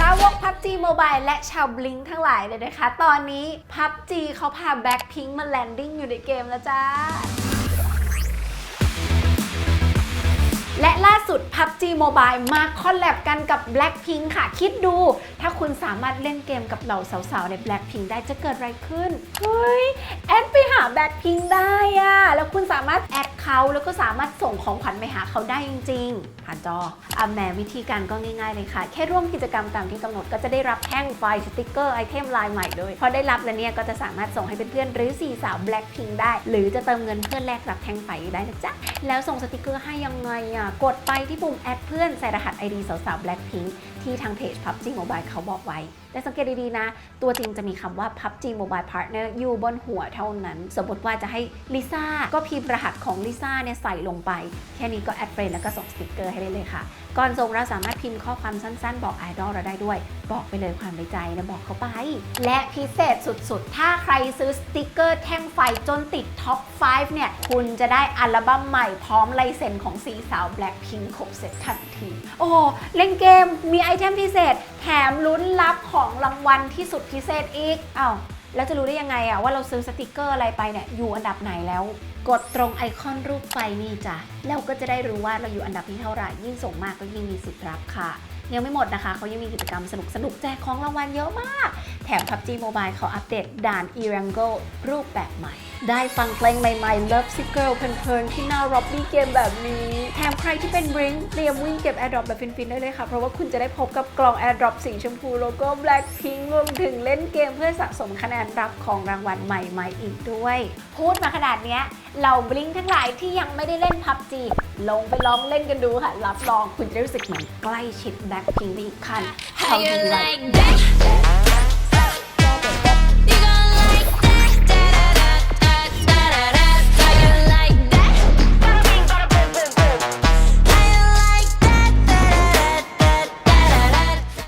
สาวก PUBG Mobile และชาวบลิงทั้งหลายเลยนะคะ ตอนนี้พับจีเขาพาแบ็คพิงมาแลนดิ้งอยู่ในเกมแล้วจ้า สุด PUBG Mobile มาคอลแลบกันกับ Blackpink ค่ะ คิดดู ถ้าคุณสามารถเล่นเกมกับเหล่าสาวๆ ใน Blackpink ได้จะเกิดอะไรขึ้น เฮ้ย แอดไปหา Blackpink ได้อะแล้วคุณสามารถแอด เขาแล้วก็สามารถส่งของขวัญไปหาเขาได้จริง ๆ ผ่านจออะแหมวิธีการก็ง่ายๆเลยค่ะ แค่ร่วมกิจกรรมตามที่กำหนดก็จะได้รับแท่งไฟสติกเกอร์ไอเทมลายใหม่เลยพอได้รับแล้วเนี่ยก็จะสามารถส่งให้เพื่อนๆหรือสี่สาว Blackpink ได้ หรือจะเติมเงินเพื่อนแลกรับแท่งไฟได้นะจ๊ะแล้วส่งสติกเกอร์ให้ยังไงอะกดไปที่ปุ่มแอดเพื่อนใส่รหัส ID สาวๆ Blackpink ที่ทางเพจ PUBG Mobile เขาบอกไว้ แต่สังเกตดีๆนะ ตัวจริงจะมีคำว่า PUBG Mobile Partner อยู่บนหัวเท่านั้น สมมติว่าจะให้ลิซ่าก็พิมพ์รหัสของลิซ่าเนี่ยใส่ลงไป แค่นี้ก็แอดเฟรนแล้วก็ส่งสติกเกอร์ให้ได้เลยค่ะ ก่อนส่งเราสามารถพิมพ์ข้อความสั้นๆ บอกไอดอลเราได้ด้วย บอกไปเลยความในใจนะบอกเขาไป และพิเศษสุดๆ ถ้าใครซื้อสติกเกอร์แท่งไฟจนติดท็อป 5 เนี่ย คุณจะได้อัลบั้มใหม่พร้อมลายเซ็นของสีสาว Blackpink ครบเสร็จทันที โอ้เล่นเกมมีไอเทมพิเศษ แถมลุ้นรับของรางวัลที่สุดพิเศษอีกอ้าวแล้วจะรู้ได้ยังไงอะว่าเราซื้อสติกเกอร์อะไรไปเนี่ยอยู่อันดับไหนแล้ว กดตรงไอคอนรูปไฟนี่จ้ะแล้วก็จะได้รู้ว่าเราอยู่อันดับที่เท่าไหร่ยิ่งส่งมากก็ยิ่งมีสิทธิ์รับค่ะ ยังไม่หมดนะคะเขายังมีกิจกรรมสนุกสนุกๆแจกของรางวัลเยอะมาก แถม PUBG Mobile เขาอัปเดตด่าน e r a n g o รูปแบบใหม่ ได้ฟังเพลงใหม่ๆ Love Sick Girl เพลินๆที่หน้า Robby เกมแบบนี้ แถมใครที่เป็น Bring เตรียมวิ่งเก็บ Airdrop แบบฟินๆ ได้เลยค่ะ เพราะว่าคุณจะได้พบกับกล่อง Airdrop สีชมพูโลโก้ Blackpink รวมถึงเล่นเกมเพื่อสะสมคะแนนรับของรางวัลใหม่ๆ อีกด้วย พูดมาขนาดเนี้ยเราบลิงทั้งหลายที่ยังไม่ได้เล่น PUBG ลงไปลองเล่นกันดูค่ะ รับรองคุณจะรู้สึกเหมือนใกล้ชิด Blackpink ไปอีกขั้น How you like that?